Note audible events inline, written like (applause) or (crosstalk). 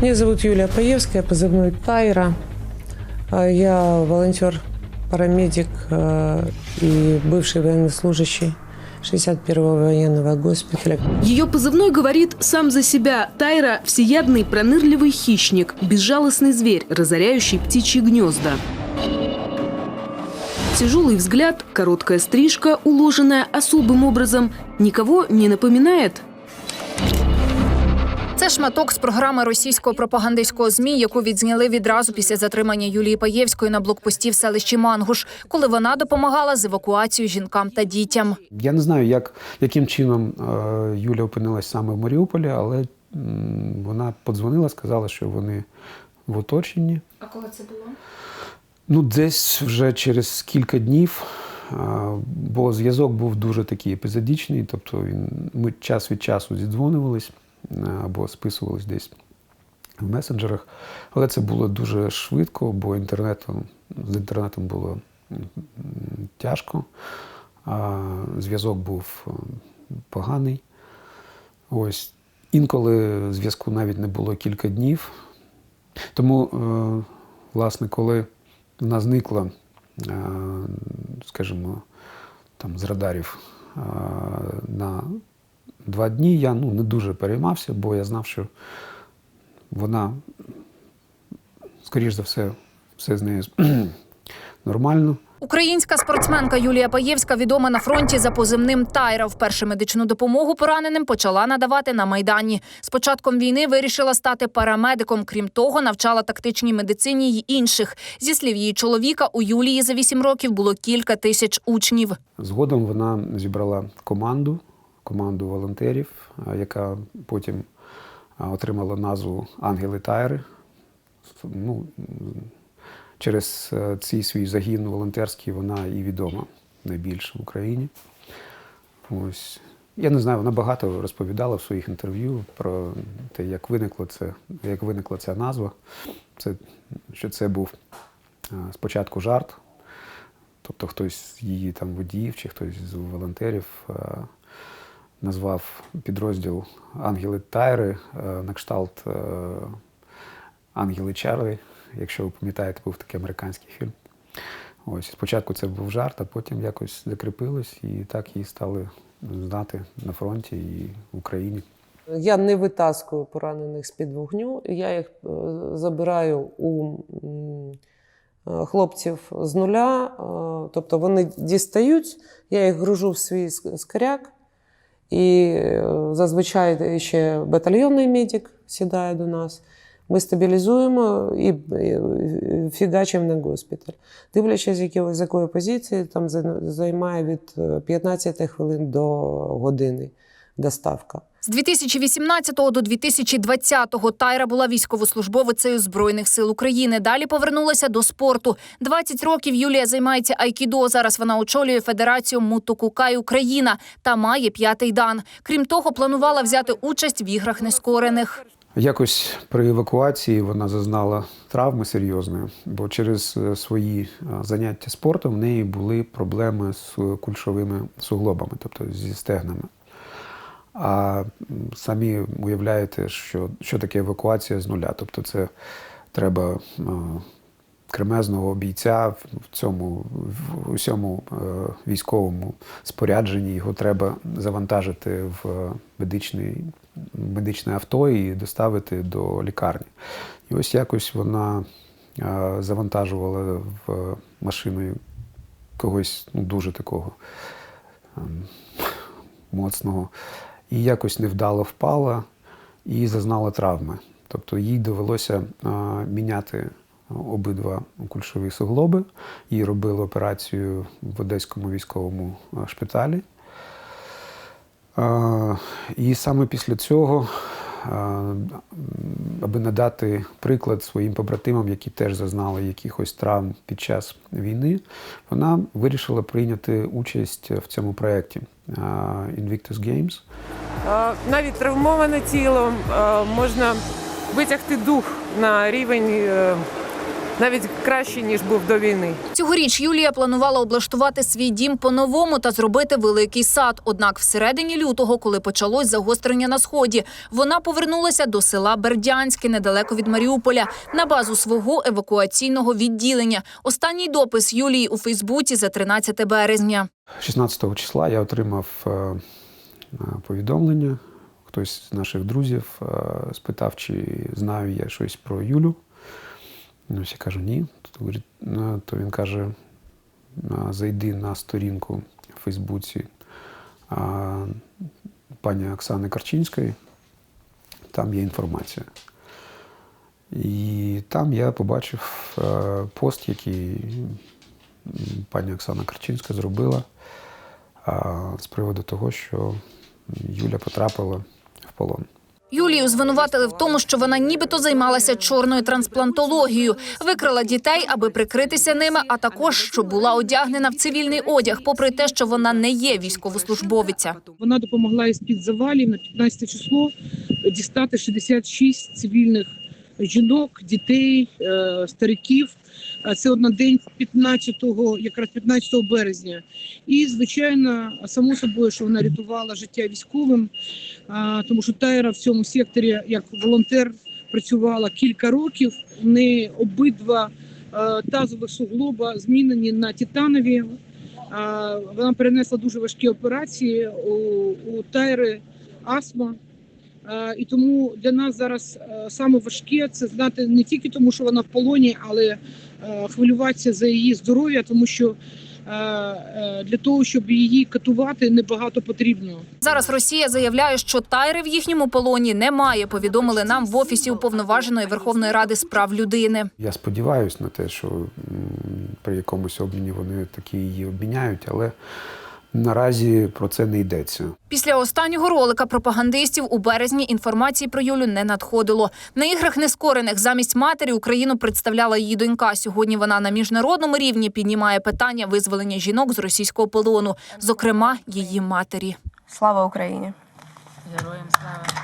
Меня зовут Юлия Паевская, позывной Тайра. А Я волонтер, парамедик э, и бывший военнослужащий 61-го военного госпиталя. Ее позывной говорит сам за себя. Тайра – всеядный, пронырливый хищник, безжалостный зверь, разоряющий птичьи гнезда. Тяжелый взгляд, короткая стрижка, уложенная особым образом, никого не напоминает. Це шматок з програми російського пропагандистського змі, яку відзняли відразу після затримання Юлії Паєвської на блокпості в селищі Мангуш, коли вона допомагала з евакуацією жінкам та дітям. Я не знаю, як, яким чином е, Юля опинилась саме в Маріуполі, але м, вона подзвонила, сказала, що вони в оточенні. А коли це було? Ну, десь вже через кілька днів, е, бо зв'язок був дуже такий епізодичний, тобто він, ми час від часу зідзвонювались або списувались десь в месенджерах. Але це було дуже швидко, бо інтернетом, з інтернетом було тяжко, зв'язок був е, поганий. Ось. Інколи зв'язку навіть не було кілька днів. Тому, е, власне, коли вона зникла, е, скажімо, там, з радарів е, на два дні, я ну, не дуже переймався, бо я знав, що вона, скоріш за все, все з нею (clears throat) нормально. Українська спортсменка Юлія Паєвська відома на фронті за позивним Тайра. Вперше медичну допомогу пораненим почала надавати на майдані. З початком війни вирішила стати парамедиком. Крім того, навчала тактичній медицині й інших. Зі слів її чоловіка, у Юлії за вісім років було кілька тисяч учнів. Згодом вона зібрала команду, команду волонтерів, яка потім отримала назву Ангели Тайри. Ну, через е, цей свій загін волонтерський вона і відома найбільше в Україні. Ось. Я не знаю, вона багато розповідала в своїх інтерв'ю про те, як виникло це, як виникла ця назва. Це, що це був спочатку жарт, Тобто хтось її там водіїв чи хтось з волонтерів е, назвав підрозділ Ангели Тайри е, на кшталт е, Ангели Чарлі. Якщо ви пам'ятаєте, був такий американський фільм. Ось спочатку це був жарт, а потім якось закріпилось, і так її стали знати на фронті і в Україні. Я не витаскую поранених з-під вогню. Я їх е, забираю у хлопців з нуля. Тобто вони дістають, я їх гружу в свій скаряк. І е, зазвичай ще батальйонний медик сідає до нас. Ми стабілізуємо і і фігачимо на госпіталь. Дивлячись, якого з якої позиції, там займає від е, 15 хвилин до години доставка. З 2018 до 2020 Тайра була військовослужбовицею Збройних сил України. Далі повернулася до спорту. 20 років Юлія займається айкідо. Зараз вона очолює федерацію Мутокукай Україна та має п'ятий дан. Крім того, планувала взяти участь в іграх нескорених. Якось при евакуації вона зазнала травми серйозної, бо через е, свої е, заняття спортом в неї були проблеми з кульшовими суглобами, тобто зі стегнами. А самі уявляєте, що, що таке евакуація з нуля. Тобто це треба е, кремезного бійця в цьому в усьому е, військовому спорядженні. Його треба завантажити в медичний, медичне авто і доставити до лікарні. І ось якось вона е, завантажувала в машину когось ну, дуже такого ем, моцного, і якось невдало впала і зазнала травми. Тобто їй довелося міняти обидва кульшові суглоби. Їй робили операцію в Одеському військовому шпиталі. І саме після цього, аби надати приклад своїм побратимам, які теж зазнали якихось травм під час війни, вона вирішила прийняти участь в цьому проєкті Invictus Games. Е, Навіть травмоване тіло е, можна витягти дух на рівень е, навіть краще ніж був до війни. Цьогоріч Юлія планувала облаштувати свій дім по-новому та зробити великий сад. Однак всередині лютого, коли почалось загострення на сході, вона повернулася до села Бердянське, недалеко від Маріуполя, на базу свого евакуаційного відділення. Останній допис Юлії у Фейсбуці за 13 березня. 16 числа я отримав повідомлення. Хтось з наших друзів е, спитав, чи знаю я щось про Юлю. Ну, я кажу, ні. То, говорить, ну, то він каже: зайди на сторінку в Фейсбуці пані Оксани Карчинської, там є інформація. І там я побачив е, пост, який пані Оксана Карчинська зробила з приводу того, що Юля потрапила в полон. Юлію звинуватили в тому, що вона нібито займалася чорною трансплантологією, викрала дітей, аби прикритися ними, а також що була одягнена в цивільний одяг, попри те, що вона не є військовослужбовиця. Вона допомогла із під завалів на 15 число дістати 66 цивільних жінок, дітей, е, стариків. Це от на день 15-го, якраз 15 березня. І звичайно, само собою, що вона рятувала життя військовим, тому що Тайра в цьому секторі як волонтер працювала кілька років. В неї обидва е, тазових суглоба змінені на титанові. Вона перенесла дуже важкі операції у, у Тайри астма. А, І тому для нас зараз е, саме важке це знати не тільки тому, що вона в полоні, але е, хвилюватися за її здоров'я, тому що е, е, для того, щоб її катувати, небагато потрібно. Зараз Росія заявляє, що тайри в їхньому полоні немає. Повідомили нам в офісі уповноваженої Верховної Ради з прав людини. Я сподіваюся на те, що при якомусь обміні вони такі її обміняють, але наразі про це не йдеться. Після останнього ролика пропагандистів у березні інформації про Юлю не надходило. На іграх нескорених замість матері Україну представляла її донька. Сьогодні вона на міжнародному рівні піднімає питання визволення жінок з російського полону, зокрема її матері. Слава Україні! Героям слава!